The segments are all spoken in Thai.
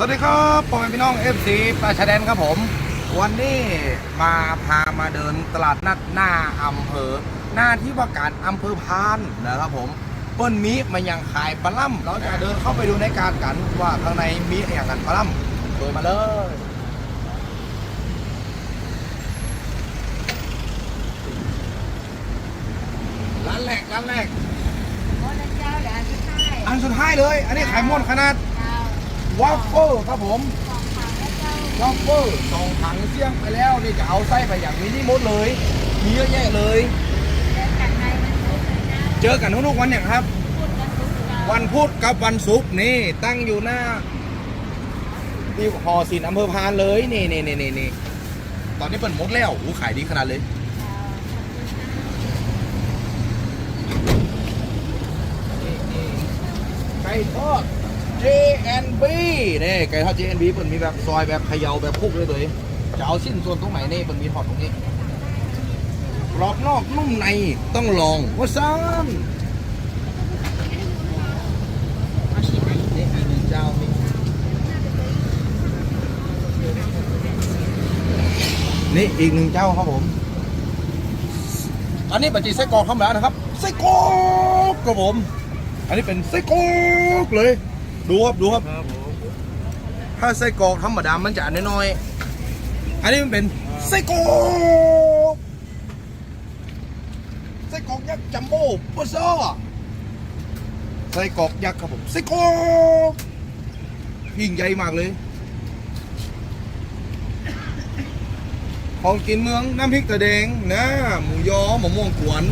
สวัสดีครับพ่อแม่พี่น้อง FC ปลาชาแดนครับผม วันนี้มาพามาเดินตลาดนัดหน้าอำเภอ หน้าที่ว่าการอำเภอพานนะครับผมเปิ้นมีมันยังขายปลาล่ำเราจะเดินเข้าไปดูในการกันว่าข้างในมีอย่างกันปลาล่ำเดินมาเลยร้านแรกร้านแรกโอ้เจ้าเดี๋ยวอันที่ใต้อันสุดท้ายเลย อันนี้ขายหมดขนาดเจ้า วอฟเฟิลครับผมวและเจ้าวอฟเฟิลสองถังเสี่ยงไปแล้วนี่จะเอาไส้ไปอย่างนี้นี่หมดเลยมีเยอะแยะเลย เจากในมันสุกเลยเจ้าเจอกันทุกๆวันอย่างครับ วันพุธกับวันศุกร์นี่ตั้งอยู่หน้าที่หอศิลป์อำเภอพานเลยนี่นี่นี่นี่นี่ตอนนี้เปิดหมดแล้วอู้ขายดีขนาดเลยไก่ทอด J&B นี่ไก่ทอด J&B เปิดมีแบบซอยแบบเขย่าแบบคลุกเลยตัวเองจะเอาชิ้นส่วนตรงไหนนี่เปิดมีทอดตรงนี้กรอบนอกนุ่มในต้องลองว่าซ้ำนี่อีกหนึ่งเจ้านี่นี่อีกหนึ่งเจ้าครับผม อันนี้ปัจจัยไส้กรอกเข้ามาแล้วนะครับไส้กรอกครับผม อันนี้เป็นไส้กรอกเลย ดูครับดูครับถ้าไส้กรอกธรรมดามันจะอันน้อยๆอันนี้มันเป็นไส้กรอกไส้กรอกยักษ์จัมโบ้ปัสซ่าไส้กรอกยักษ์ครับผมไส้กรอกยิ่งใหญ่มากเลย ของกินเมืองน้ำพริกตะแดงนะหมูยอมะม่วงกวน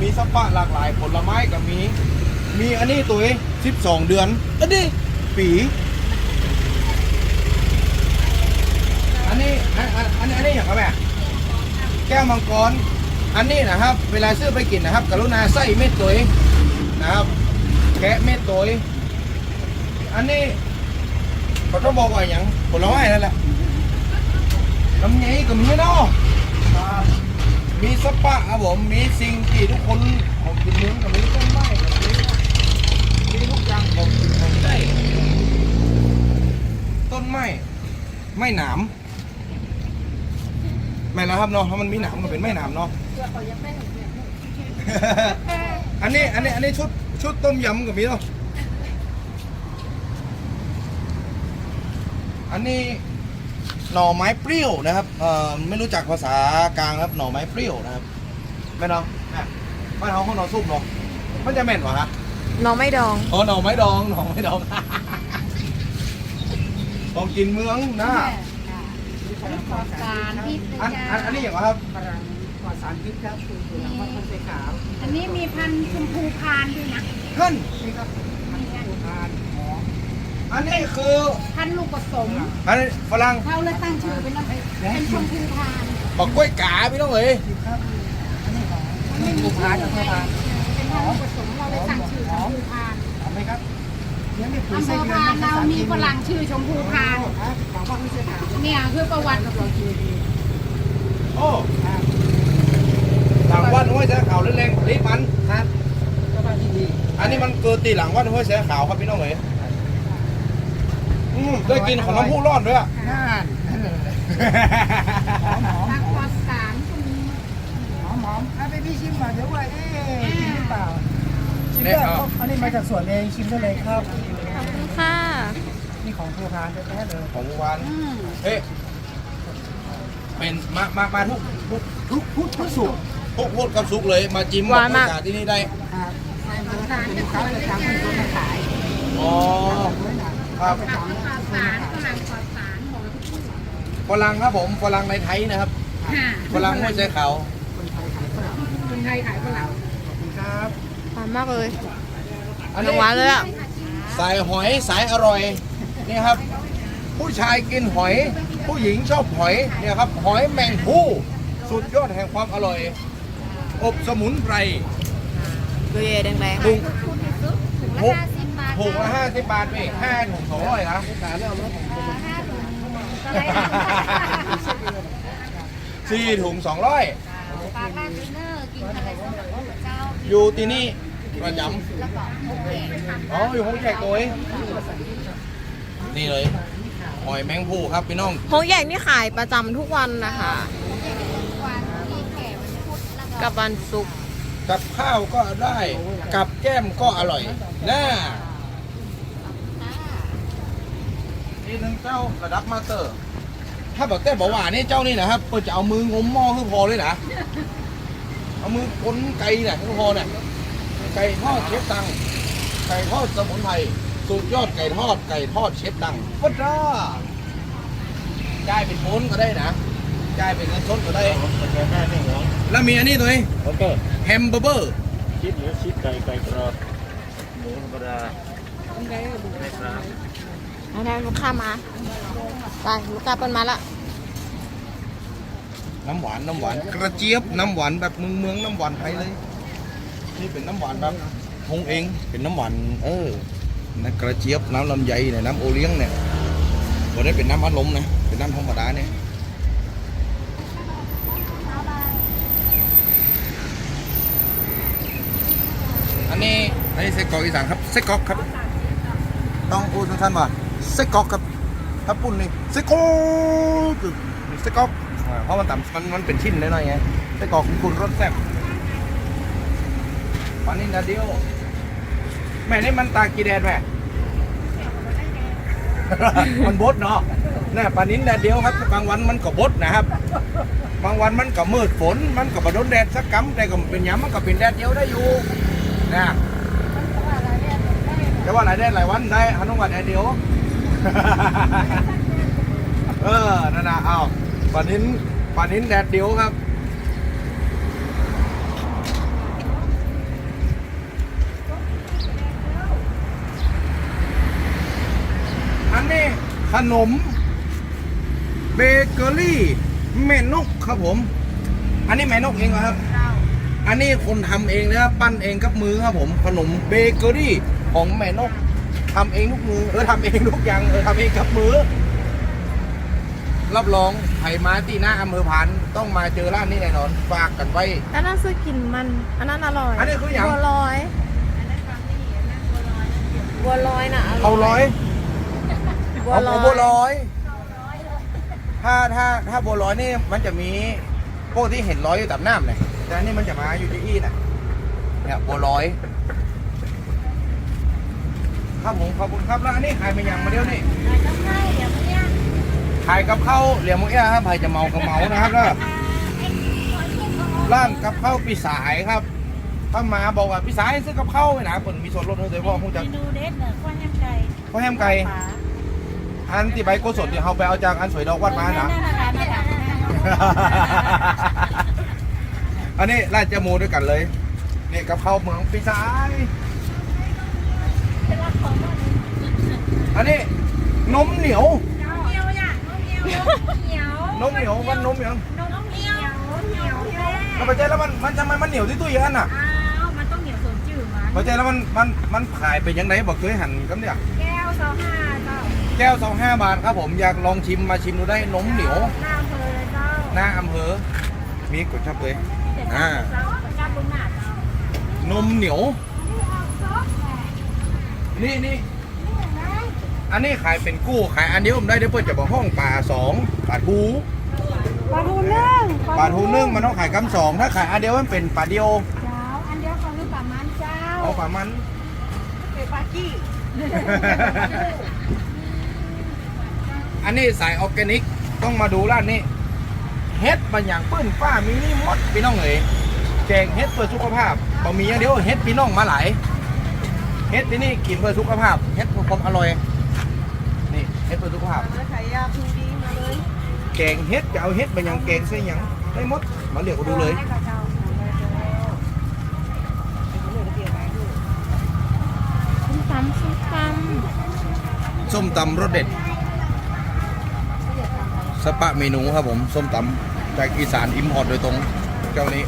มีสปะหลากหลายผลไม้ก็มี มีอันนี้ตัวสิบสองเดือน อันนี้ปี อันนี้อันอันอันนี้อันนี้อย่างไรแม่แก้วมังกร อันนี้นะครับ เวลาซื้อไปกินนะครับ กรุณาใส่เม็ดตัวเองนะครับแกะเม็ดตัวเองอันนี้เขาต้องบอกว่าอย่างผลไม้นั่นแหละลำไยก็มีเนาะมีสปะครับผม มีสิ่งที่ทุกคนของกินเมืองก็มีต้นไม้ก็มีมี ทุกอย่างของกินของใช้ต้นไม้ไม่หนามไม่แล้วครับเนาะเพราะมันมีหนามก็เป็นไม่หนามเนาะเพื่อเขายังไม่เห็นเนี่ยอันนี้อันนี้อันนี้ชุดชุดต้มยำก็มีเนาะอันนี้หน่อไม้เปรี้ยวนะครับเอ่อไม่รู้จักภาษากลางครับหน่อไม้เปรี้ยวนะครับไม่เนาะอะบ้านเขาเขาหน่อซุปเนาะมันจะแม่นวะฮะ น้องไม่ดองอ๋อหน่อไม้ดองหน่อไม้ดอง ของกินเมืองนะขอการพิษอันเจ้าอันอันนี้อย่างไรครับฝรั่งปลอดสารพิษครับคือตัวน้ำมันมันสีขาวอันนี้มีพันธุ์ชมพูพานด้วยนะ ท่านนี่ครับมันผู้ทานหอมอันนี้คือ พันธุ์ลูกผสมอันนี้ฝรั่งเขาเลยตั้งชื่อเป็นน้ำเป็นชมพูพาน บอกกล้วยกาพี่น้องเอ๋ยดีครับอันนี้หอมอันนี้ผู้ทานกับผู้ทาน มพูพานหอมไหมครับยังไม่ปุ๋ยอำเภไส้อเดือนพานเรามีฝรั่งชื่อชมพูพานครับของว่าไม่ใช่ขาวเนี่ยคือประวัติเราคือดีโอ้ครับหลังวัดห้วยแสขาวเล่นๆลิมัน ครับ ก็ว่าที่ดีอันนี้มันเกิดตีหลังวัดห้วยแสขาวครับพี่น้องเอ๋ยอืมได้กินของน้ำพุร้อนด้วยอะน่านหอมหอมทางหปอลอมดสารก็มีหอมหอมเอาไปพี่ชิมก่อนเดี๋ยวว่าเอ๊ะกินหรือเปล่า ชิมได้อันนี้มาจากสวนเองชิมได้เลยครับ ขอบคุณค่ะนี่ของผู้ทานแท้ๆเลยของวานอืมเฮ้ยเป็นมามามาทุกทุกทุกพุธทุกสุกร์ทุกพูดกับซุกเลย มาจิ้มหวานมากบรรยศที่นี่ได้ครับสารจะลูกคค้าอยประเลยจำจ้าที่เขามาขายอ๋อครับผักปลอดสารฝรั่งปลอดสารหมดทุกที่ฝรั่งครับผมฝรั่งในไทยนะครับค่ะฝรั่งห้วยแสขาวคนไทยขายฝรั่งคนไทยขายฝรั่งขอบคุณครับหวานมากเลยอันนี้หวานเลยอะสายหอยสายอร่อยนี่ครับ ผู้ชายกินหอย ผู้หญิงชอบหอยเนี่ยครับหอยแมงผู้สุดยอดแห่งความอร่อย อบสมุนไพรดูเย่แดงถุงถุงละห้าสิบบาทถุงละห้าสิบบาทพี่ห้าถุงสองร้อยนะห้าถุงอะไรสี่ถุงสองร้อยปลาล่าดินเนอร์กินอะไรสักอย่างเจ้าอยู่ที่นี่ ประจแล้วก็โอเคำอ๋ออยู่ห้องแจกตัวเองนี่เลยหอยแมงผู้ครับพี่น้องหงแยกนี่ขายประจำทุกวันนะคะวันที่แก่วันพุธแล้วก็กับวันศุกร์กับข้าวก็ได้ กับแก้มก็อร่อยน่านี่นึงเจ้าระดับมาสเตอร์ ถ้าบอกแต่บอกว่านี่เจ้านี่นะครับเปิดจะเอามืองมหม้อคือพอเลยนะ เอามือคนไก่เนี่ยคือพอเนี่ย ไก่ทอดเชฟตัง ไก่ทอดสมุนไพรสุดยอดไก่ทอดไก่ทอดเชฟตังก็ได้จ่ายเป็นโอนก็ได้นะจ่ายเป็นเงินสดก็ได้ แล้วมีอันนี้ตัวนี้โอเคแฮมเบอร์เบอร์ชีสเนื้อชีสไก่ไก่กรอบหมูธรรมดาไม่ครับเอาได้ลูกค้ามาไปลูกค้าเปิ้นมาละน้ำหวานน้ำหวานกระเจี๊ยบน้ำหวานแบบเมืองเมืองน้ำหวานไทยเลย นี่เป็นน้ำหวานแบบทงเองเป็นน้ำหวานเออนะกระเจี๊ยบน้ำลำไยเนี่ยน้ำโอเลี้ยงเนี่ยวันนี้เป็นน้ำอัดลมนะเป็นน้ำธรรมดาเนี่ยอันนี้อันนี้ไส้กรอกอีสานครับไส้กรอกครับ ต้องพูดสั้นๆว่าไส้กรอกครับถ้าปุ่นนี่ไส้กรอกไส้กรอกเพราะมันต่ำมันมันเป็นชิ้นน้อยๆไงไส้กรอกคุณรสแซ่บ ปานินดาเดียวแม่นี่มันตากี่แดดแม่ มันบดเนาะนี่ปานินแดดเดียวครับบางวันมันก็บดนะครับ บางวันมันก็มืดฝน มันก็บโดนแดดสักกำแต่ก็เป็นหยังมันก็เป็นแดดเดียวได้อยู่นะแต่ว่าหลายแดดหลายวันได้ฮันต้องว่าแดดเดียว เออนั่นนะเอาปานินปานินแดดเดียวครับ อันนี้ ขนม เบเกอรี่แม่นกครับผม อันนี้แม่นกเองเหรอครับ อันนี้คนทำเองนะครับปั้นเองกับมือครับผม ขนมเบเกอรี่ของแม่นกทำเองทุกมือเออทำเองทุกอย่างเออทำเองกับมือรับรองไผ่มาที่หน้าอำเภอพันต้องมาเจอร้านนี้แน่นอน ฝากกันไว้ อันนั้นซื้อกินมัน อันนั้นอร่อย อันนี้คือหยังบัวลอยบัวลอยน่ะเขาร้อย บัวเอาลอยบัวลอย ถ้าถ้าถ้าบัวลอยนี่มันจะมีพวกที่เห็นร้อยอยู่ตามน้ำเลยแต่อันนี้มันจะมาอยู่ที่อีน่ะ เนี่ยบัวลอย ครับผมขอบคุณครับแล้วอันนี้ขายเป็นยังมาเดียวนี่ต้องให้เดี๋ยวเนี่ยขายกับข้าวเหลี่ยมมุ้ยครับใครจะเมาก็เมานะครับแล้วร้านกับข้าวปีสายครับถ้ามาบอกว่าปีสายซื้อกับข้าวไว้นะเปิดมีส่วนลดให้เลยเพราะคงจะเมนูเด็ดเนอะข้าวแฮมไก่ข้าวแฮมไก่ป๋า อันที่ใบโกสดเดี๋ยวเราไปเอาจากอันสวยดอกวัดมานะนั่นนะคะนั่นนะคะอันนี้ราชมูด้วยกันเลยนี่กับข้าวเมืองปีสายอันนี้นมเหนียวเหนียวอย่ะเหนียวเหนียวนมเหนียวมันนมเหนียวนมเหนียวเหนียวแท้ถ้าไปเจอแล้วมันมันทำไมมันเหนียวที่ตู้เย็นน่ะอ้าวมันต้องเหนียวสมจืดมันไปเจอแล้วมันมันมันขายไปยังไงบอกเคยหันกันเนี่ยแก้วซอห้าเจ้า แก้วสองห้าบาทครับผมอยากลองชิมมาชิมดูได้นมเหนียวหน้าอำเภอเลยเจ้าหน้าอำเภอมีกดชับเลยอ่าเจ้าเจ้าบุญหนาเจ้านมเหนียว นี่นี่อันนี้ขายเป็นกู้ขายอันเดียวผมได้เดี๋ยวเปิดจะบอกห้องป่าสองปลาทูปลาทูนึ่งปลาทูนึ่งมันต้องขายกำสองถ้าขายอันเดียวมันเป็นปลาเดียวเจ้าอันเดียวของลูกปลามันเจ้าเอาปลามันเป็นปลากี้ อันนี้สายออร์แกนิกต้องมาดูร้านนี้เฮ็ดบางอย่างปื้นป้ามีนี่หมดพี่น้องเอ๋ยแกงเฮ็ดเพื่อสุขภาพบะหมี่อย่างเดียวเฮ็ดพี่น้องมาหลายเฮ็ดที่นี่กินเพื่อสุขภาพเฮ็ดเพื่อความอร่อยนี่เฮ็ดเพื่อสุขภาพขายยาคูดีมาเลยแกงเฮ็ดจะเอาเฮ็ดบางอย่างแกงใส่หยังได้หมดมาเลือกเอาดูเลยให้กับเจ้าส้มตำส้มตส้มตำรสเด็ด สปะเมนูครับผมส้มตำจากอีสานอิมพอร์ตโดยตรงเจ้านี้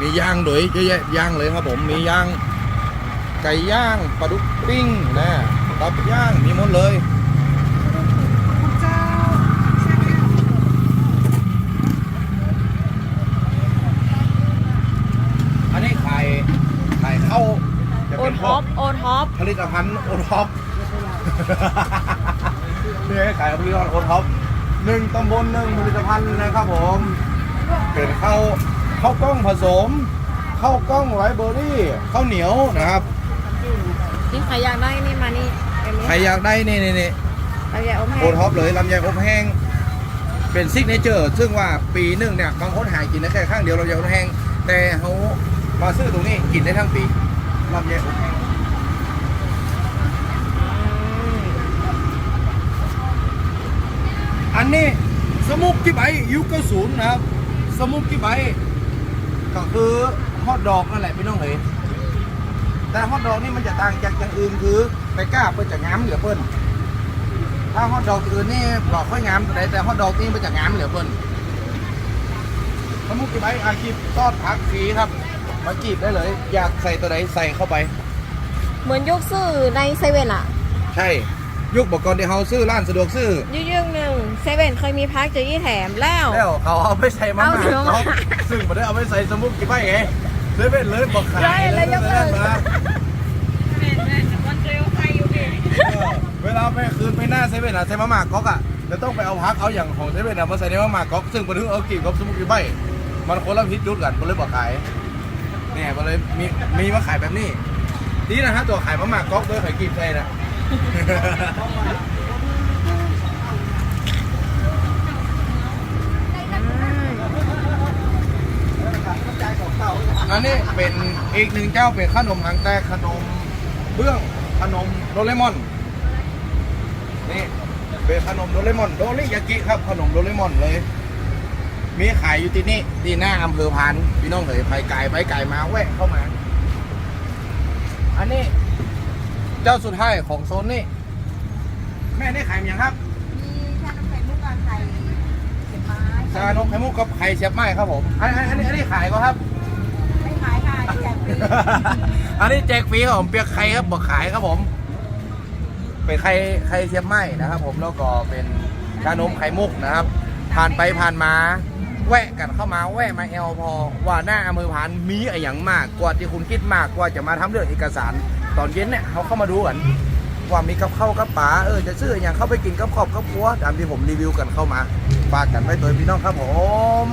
มีย่างโดยเยอะแยะย่างเลยครับผมมีย่างไก่ย่างปลาดุกปิ้งนะตับย่างมีหมดเลย น ขายเข้าจะ โอ เป็นพ ท็ ว อก ปโอ ท็อปผลิตภัณฑ์โอท็อปนี่ให้ขายผลิตภัณฑ์โอท็อปหนึ่งตำบลหนึ่งผลิตภัณฑ์นะครับผมเป็นข้าวข้าวกล้องผสมข้าวกล้องไรเบอร์รี่ข้าวเหนียวนะครับนี่ใครอยากได้นี่มานี่เอ็มใครอยากได้นี่นี่นี่เราอยากเอาให้โอท็อปเลยลำไยอบแห้ง เป็นซิกเนเจอร์ ซึ่งว่าปีหนึ่งเนี่ยบางคนหากินได้แค่ข้างเดียวลำไยอบแห้ง แต่เขามาซื้อตรงนี้กินได้ทั้งปีลำไยอบแห้ง อันนี้สมุกกี่ใบยุคเก้าศูนย์นะครับ สมุกกี่ใบก็คือฮอทดอกนั่นแหละพี่น้องเอ๋ยแต่ฮอทดอกนี่มันจะต่างจากอย่างอื่นคือไปกล้าเปิ้นจะง้ำเหลือเปิ้นถ้าฮอทดอกอื่นนี่บอกค่อยง้ำตัวใดแต่ฮอทดอกนี่มันจะง้ำเหลือเปิ้นสมุกกี่ใบอาชีพทอดผักฟรีครับมาจีบได้เลย อยากใส่ตัวใดใส่เข้าไป เหมือนยกซื้อในเซเว่นอะใช่ ยุคบอกก่อนที่เฮาซื้อร้านสะดวกซื้อยืงๆหนึ่งเซเว่นเคยมีพักเจอยี่แถมแล้ว แล้วเขาเอาไปใส่มาเอาม่าเถอะเขาซึ่งมาได้เอาไปใส่สมุกกี่ใบไงเลยเป็นเลยบอกขายได้เลยยกเลิก มา เออเวลาไปคืนไปหน้าเซเว่นอะใส่มาม่าก๊อกอะจะต้องไปเอาพักเอาอย่างของเซเว่นอะมาใส่ในมาม่าก๊อกซึ่งบันทึกเอากี่กับสมุกกี่ใบมันคนละพิษยุทธกันก็เลยบอกขายเนี่ยก็เลยมีมีมาขายแบบนี้นี่นะฮะตัวขายมาม่าก๊อกด้วยขายกีบใส่นะ อันนี้เป็นอีกหนึ่งเจ้าเป็นขนมหางแตกขนมเบื้องขนมโดเรมอนนี่เป็นขนมโดเรมอนโดริยากิครับขนมโดเรมอนเลย มีขายอยู่ที่นี่ที่หน้าอำเภอพานพี่น้องเลยไปไกลไปไกลมาแวะเข้ามา อันนี้ เจ้าสุดท้ายของโซนนี่แม่นี่ขายอย่างครับมีชานมไข่มุกกับไข่เสียบไม้ชานมไข่มุกกับไข่เชียบไม้ครับผมอันอันอันนี้อันนี้ขายก็ครับ ไม่ขายค่ะแจกฟรีอันนี้แจกฟรีครับผมเปียกไข่ครับบอกขายครับผม เป็นไข่ไข่เทียมไหมนะครับ ผมแล้วก็เป็นชานมไข่มุกนะครับ ผ่านไปผ่านมาแวะกันเข้ามาแวะมาแอลพอว่าหน้าอำเภอพานมีอะไรอย่างมากกว่าที่คุณคิดมากกว่าจะมาทำเรื่องเอกสาร ตอนเย็นเนี่ยเขาเข้ามาดูกันว่ามีกับข้าวกับป๋าเออจะซื้ออย่างเข้าไปกินกับครอบกับครัวตามที่ผมรีวิวกันเข้ามาฝากกันไว้ตัวพี่น้องครับผม